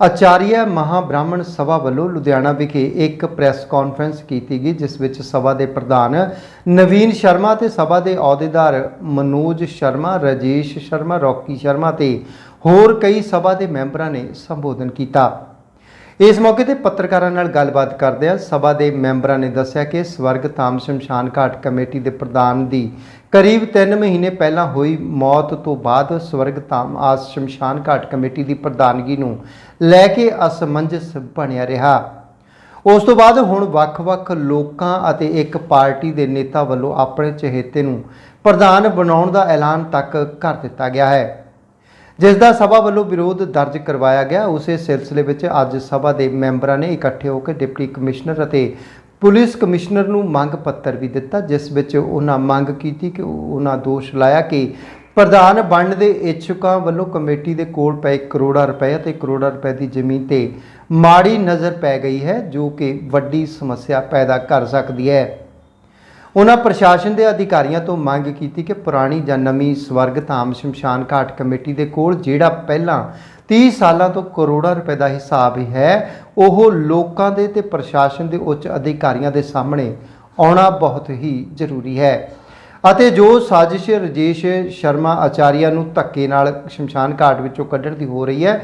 ਆਚਾਰੀਆ ਮਹਾ ਬ੍ਰਾਹਮਣ ਸਭਾ ਵੱਲੋਂ ਲੁਧਿਆਣਾ ਵਿਖੇ ਇੱਕ ਪ੍ਰੈਸ ਕਾਨਫਰੰਸ ਕੀਤੀ ਗਈ, ਜਿਸ ਵਿੱਚ ਸਭਾ ਦੇ ਪ੍ਰਧਾਨ ਨਵੀਨ ਸ਼ਰਮਾ ਤੇ ਸਭਾ ਦੇ ਅਹੁਦੇਦਾਰ ਮਨੋਜ ਸ਼ਰਮਾ, ਰਾਜੇਸ਼ ਸ਼ਰਮਾ, ਰੌਕੀ ਸ਼ਰਮਾ ਤੇ ਹੋਰ ਕਈ ਸਭਾ ਦੇ ਮੈਂਬਰਾਂ ਨੇ ਸੰਬੋਧਨ ਕੀਤਾ। ਇਸ ਮੌਕੇ ਤੇ ਪੱਤਰਕਾਰਾਂ ਨਾਲ ਗੱਲਬਾਤ ਕਰਦਿਆਂ ਸਭਾ ਦੇ ਮੈਂਬਰਾਂ ਨੇ ਦੱਸਿਆ ਕਿ ਸਵਰਗ ਧਾਮ ਸ਼ਮਸ਼ਾਨ ਘਾਟ ਕਮੇਟੀ ਦੇ ਪ੍ਰਧਾਨ ਦੀ ਕਰੀਬ 3 ਮਹੀਨੇ ਪਹਿਲਾਂ ਹੋਈ ਮੌਤ ਤੋਂ ਬਾਅਦ ਸਵਰਗ ਧਾਮ ਆਸ ਸ਼ਮਸ਼ਾਨ ਘਾਟ ਕਮੇਟੀ ਦੀ ਪ੍ਰਧਾਨਗੀ ਨੂੰ ਲੈ ਕੇ ਅਸਮੰਜਸ ਬਣਿਆ ਰਿਹਾ। ਉਸ ਤੋਂ ਬਾਅਦ ਹੁਣ ਵੱਖ-ਵੱਖ ਲੋਕਾਂ ਅਤੇ ਇੱਕ ਪਾਰਟੀ ਦੇ ਨੇਤਾ ਵੱਲੋਂ ਆਪਣੇ ਚਹੇਤੇ ਨੂੰ ਪ੍ਰਧਾਨ ਬਣਾਉਣ ਦਾ ਐਲਾਨ ਤੱਕ ਕਰ ਦਿੱਤਾ ਗਿਆ ਹੈ। ਜਿਸ ਦਾ ਸਭਾ ਵੱਲੋਂ ਵਿਰੋਧ ਦਰਜ ਕਰਵਾਇਆ ਗਿਆ, ਉਸੇ ਸਿਲਸਿਲੇ ਵਿੱਚ ਅੱਜ ਸਭਾ ਦੇ ਮੈਂਬਰਾਂ ਨੇ ਇਕੱਠੇ ਹੋ ਕੇ ਡਿਪਟੀ ਕਮਿਸ਼ਨਰ ਅਤੇ ਪੁਲਿਸ ਕਮਿਸ਼ਨਰ ਨੂੰ ਮੰਗ ਪੱਤਰ ਵੀ ਦਿੱਤਾ, ਜਿਸ ਵਿੱਚ ਉਹਨਾਂ ਮੰਗ ਕੀਤੀ ਕਿ ਉਹਨਾਂ ਦੋਸ਼ ਲਾਇਆ ਕਿ ਪ੍ਰਧਾਨ ਬਣਨ ਦੇ ਇੱਛੁਕਾਂ ਵੱਲੋਂ ਕਮੇਟੀ ਦੇ ਕੋਲ ਪਏ ਕਰੋੜਾਂ ਰੁਪਏ ਅਤੇ ਕਰੋੜਾਂ ਰੁਪਏ ਦੀ ਜ਼ਮੀਨ ਤੇ ਮਾੜੀ ਨਜ਼ਰ ਪੈ ਗਈ ਹੈ, ਜੋ ਕਿ ਵੱਡੀ ਸਮੱਸਿਆ ਪੈਦਾ ਕਰ ਸਕਦੀ ਹੈ। ਉਹਨਾਂ ਪ੍ਰਸ਼ਾਸਨ ਦੇ ਅਧਿਕਾਰੀਆਂ ਤੋਂ ਮੰਗ ਕੀਤੀ ਕਿ ਪੁਰਾਣੀ ਜਾਂ ਨਵੀਂ ਸਵਰਗ ਧਾਮ ਸ਼ਮਸ਼ਾਨ ਘਾਟ ਕਮੇਟੀ ਦੇ ਕੋਲ ਜਿਹੜਾ ਪਹਿਲਾਂ 30 ਸਾਲਾਂ ਤੋਂ ਕਰੋੜਾਂ ਰੁਪਏ ਦਾ ਹਿਸਾਬ ਹੈ, ਉਹ ਲੋਕਾਂ ਦੇ ਤੇ ਪ੍ਰਸ਼ਾਸਨ ਦੇ ਉੱਚ ਅਧਿਕਾਰੀਆਂ ਦੇ ਸਾਹਮਣੇ ਆਉਣਾ ਬਹੁਤ ਹੀ ਜ਼ਰੂਰੀ ਹੈ। ਅਤੇ ਜੋ ਸਾਜ਼ਿਸ਼ ਰਜੇਸ਼ ਸ਼ਰਮਾ ਆਚਾਰੀਆ ਨੂੰ ਧੱਕੇ ਨਾਲ ਸ਼ਮਸ਼ਾਨ ਘਾਟ ਵਿੱਚੋਂ ਕੱਢਣ ਦੀ ਹੋ ਰਹੀ ਹੈ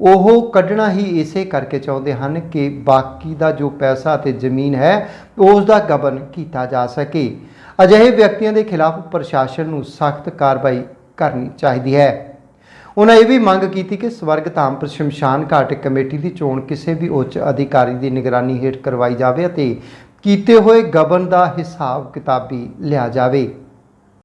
ਉਹ ਕੱਢਣਾ ਹੀ ਇਸੇ ਕਰਕੇ ਚਾਹੁੰਦੇ ਹਨ ਕਿ ਬਾਕੀ ਦਾ ਜੋ ਪੈਸਾ ਤੇ ਜ਼ਮੀਨ ਹੈ, ਉਸ ਦਾ ਗਬਨ ਕੀਤਾ ਜਾ ਸਕੇ। ਅਜਿਹੇ ਵਿਅਕਤੀਆਂ ਦੇ ਖਿਲਾਫ ਪ੍ਰਸ਼ਾਸਨ ਨੂੰ ਸਖਤ ਕਾਰਵਾਈ ਕਰਨੀ ਚਾਹੀਦੀ ਹੈ। ਉਹਨਾਂ ਇਹ ਵੀ ਮੰਗ ਕੀਤੀ ਕਿ ਸਵਰਗ ਧਾਮ ਪਰ ਘਾਟ ਕਮੇਟੀ ਦੀ ਚੋਣ ਕਿਸੇ ਵੀ ਉੱਚ ਅਧਿਕਾਰੀ ਦੀ ਨਿਗਰਾਨੀ ਹੇਠ ਕਰਵਾਈ ਜਾਵੇ ਅਤੇ ਕੀਤੇ ਹੋਏ ਗਬਨ ਦਾ ਹਿਸਾਬ ਕਿਤਾਬ ਵੀ ਲਿਆ ਜਾਵੇ।